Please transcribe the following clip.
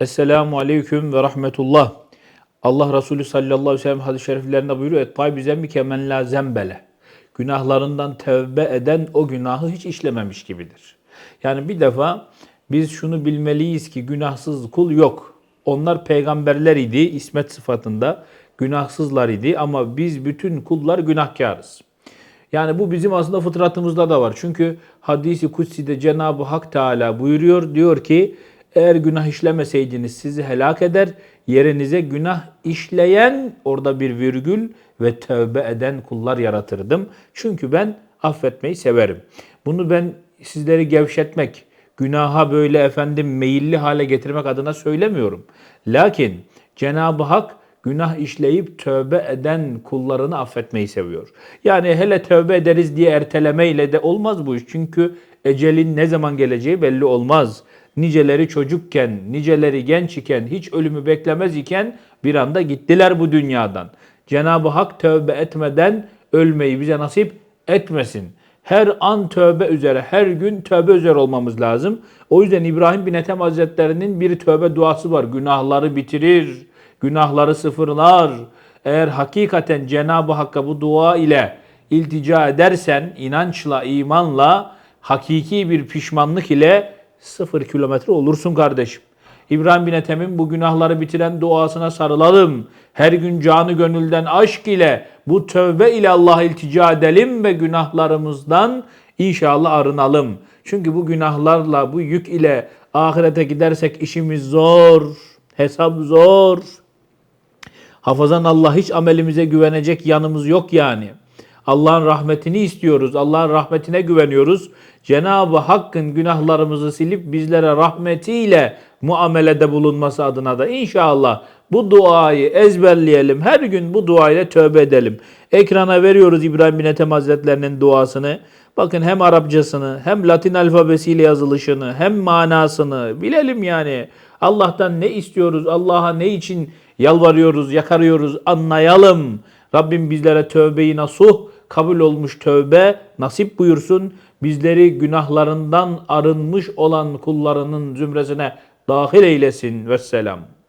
Esselamu Aleyküm ve Rahmetullah. Allah Resulü sallallahu aleyhi ve sellem hadis-i şeriflerinde buyuruyor. Ettay bize mi kemen la zembele. Günahlarından tevbe eden o günahı hiç işlememiş gibidir. Yani bir defa biz şunu bilmeliyiz ki günahsız kul yok. Onlar peygamberler idi ismet sıfatında. Günahsızlar idi ama biz bütün kullar günahkarız. Yani bu bizim aslında fıtratımızda da var. Çünkü hadisi kutsi'de Cenab-ı Hak Teala buyuruyor. Diyor ki eğer günah işlemeseydiniz sizi helak eder. Yerinize günah işleyen orada bir virgül ve tövbe eden kullar yaratırdım. Çünkü ben affetmeyi severim. Bunu ben sizleri gevşetmek, günaha böyle efendim meyilli hale getirmek adına söylemiyorum. Lakin Cenab-ı Hak günah işleyip tövbe eden kullarını affetmeyi seviyor. Yani hele tövbe ederiz diye ertelemeyle de olmaz bu iş. Çünkü ecelin ne zaman geleceği belli olmaz. Niceleri çocukken, niceleri genç iken, hiç ölümü beklemez iken bir anda gittiler bu dünyadan. Cenab-ı Hak tövbe etmeden ölmeyi bize nasip etmesin. Her an tövbe üzere, her gün tövbe üzere olmamız lazım. O yüzden İbrahim bin Ethem Hazretleri'nin bir tövbe duası var. Günahları bitirir, günahları sıfırlar. Eğer hakikaten Cenab-ı Hakk'a bu dua ile iltica edersen, inançla, imanla, hakiki bir pişmanlık ile sıfır kilometre olursun kardeşim. İbrahim bin Ethem'in bu günahları bitiren duasına sarılalım. Her gün canı gönülden aşk ile bu tövbe ile Allah'a iltica edelim ve günahlarımızdan inşallah arınalım. Çünkü bu günahlarla, bu yük ile ahirete gidersek işimiz zor, hesap zor. Hafazan Allah hiç amelimize güvenecek yanımız yok yani. Allah'ın rahmetini istiyoruz. Allah'ın rahmetine güveniyoruz. Cenab-ı Hakk'ın günahlarımızı silip bizlere rahmetiyle muamelede bulunması adına da inşallah bu duayı ezberleyelim. Her gün bu duayla tövbe edelim. Ekrana veriyoruz İbrahim bin Ethem Hazretlerinin duasını. Bakın hem Arapçasını hem Latin alfabesiyle yazılışını hem manasını bilelim yani. Allah'tan ne istiyoruz? Allah'a ne için yalvarıyoruz, yakarıyoruz anlayalım. Rabbim bizlere tövbeyi nasuh, kabul olmuş tövbe nasip buyursun. Bizleri günahlarından arınmış olan kullarının zümresine dahil eylesin. Vesselam.